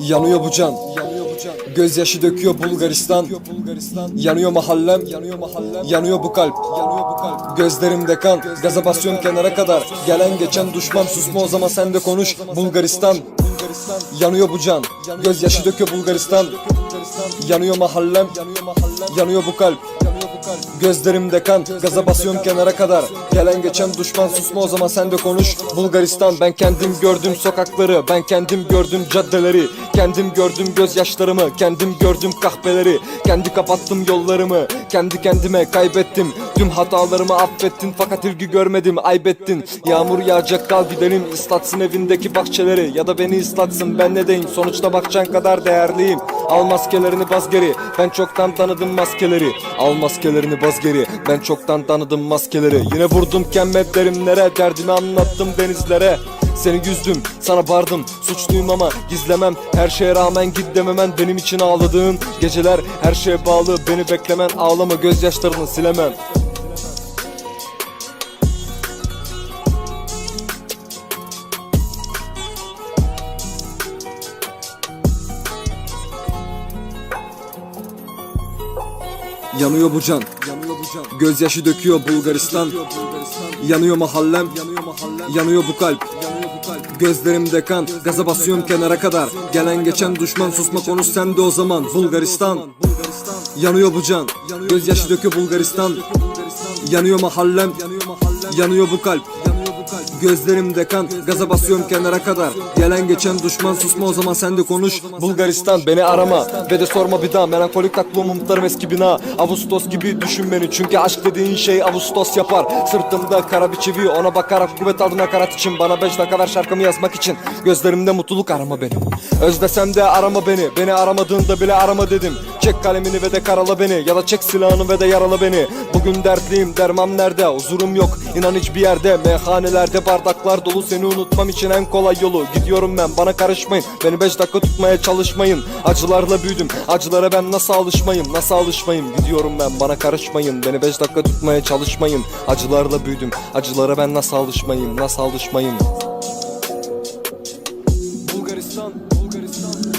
Yanıyor bu can. Gözyaşı döküyor Bulgaristan. Yanıyor mahallem. Yanıyor bu kalp. Gözlerimde kan. Gaza basıyorum kenara kadar. Gelen geçen düşman susma o zaman sen de konuş. Bulgaristan. Yanıyor bu can. Gözyaşı döküyor Bulgaristan. Yanıyor mahallem. Yanıyor bu kalp. Gözlerimde kan Gaza basıyorum kenara kadar. Gelen geçen düşman susma o zaman sen de konuş. Bulgaristan ben kendim gördüm sokakları. Ben kendim gördüm caddeleri. Kendim gördüm gözyaşlarımı. Kendim gördüm kahpeleri. Kendi kapattım yollarımı. Kendi kendime kaybettim. Tüm hatalarımı affettin. Fakat ilgi görmedim Aybettin. Yağmur yağacak kal gidelim. Islatsın evindeki bahçeleri. Ya da beni ıslatsın ben ne deyim? Sonuçta bakcan kadar değerliyim Al maskelerini baz geri. Ben çoktan tanıdım maskeleri. Al maskelerini baz geri. Ben çoktan tanıdım maskeleri. Yine vurdum kemmetlerimlere Derdimi anlattım denizlere. Seni yüzdüm, sana bardım Suçluyum ama gizlemem. Her şeye rağmen git dememen Benim için ağladığın geceler. Her şeye bağlı beni beklemen. Ağlama gözyaşlarını silemem Yanıyor bu can. Gözyaşı döküyor Bulgaristan. Yanıyor mahallem. Yanıyor bu kalp. Gözlerimde kan. Gaza basıyorum kenara kadar. Gelen geçen düşman susma konuş sen o zaman. Bulgaristan. Yanıyor bu can. Gözyaşı döküyor Bulgaristan. Yanıyor mahallem. Yanıyor bu kalp. Gözlerimde kan. Gaza basıyorum kenara kadar. Gelen geçen düşman susma o zaman sen de konuş. Bulgaristan beni arama Ve de sorma bir daha. Melankolik aklım umutlarım eski bina. Ağustos gibi düşün beni. Çünkü aşk dediğin şey Ağustos yapar. Sırtımda kara bir çivi Ona bakarak kuvvet aldım nakarat için. Bana beş dakika ver şarkımı yazmak için. Gözlerimde mutluluk arama beni Özlesem de arama beni. Beni aramadığında bile arama dedim. Çek kalemini ve de karala beni. Ya da çek silahını ve de yarala beni. Bugün dertliyim dermam nerede? Huzurum yok. İnan hiçbir yerde. Meyhanelerde bardaklar dolu seni unutmam için en kolay yolu. Gidiyorum ben bana karışmayın beni 5 dakika tutmaya çalışmayın. Acılarla büyüdüm acılara ben nasıl alışmayım nasıl alışmayım Gidiyorum ben bana karışmayın beni 5 dakika tutmaya çalışmayın. Acılarla büyüdüm acılara ben nasıl alışmayım nasıl alışmayım Bulgaristan Bulgaristan.